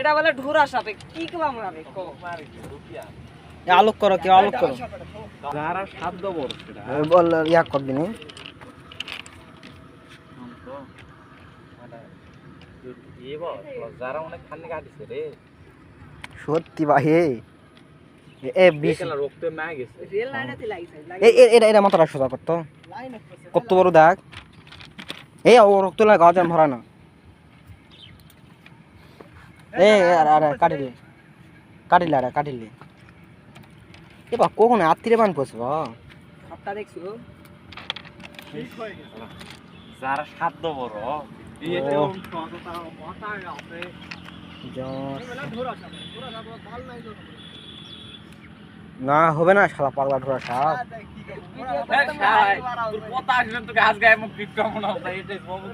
এটা বলে ঢোরা সাপে কি কবা মারাবে কো এ আলোক করো কেউ আলোক করো। যারা সাধ্য বল ইয়া করবি নি সত্যি এটা মাথাটা সোজা করতো। কত বড় দাগ। এই ও রক্ত লাগা ভরা না। এ আরে আরে কাটিলে। কাটিলে আরে কাটিলে। এবার কখন আত্মীয় বান দেখছ? যারা সাধ্য বড় তো না হবে না শালা পাগলা ঢোরা সাপ তোর কথা মুখ বাবু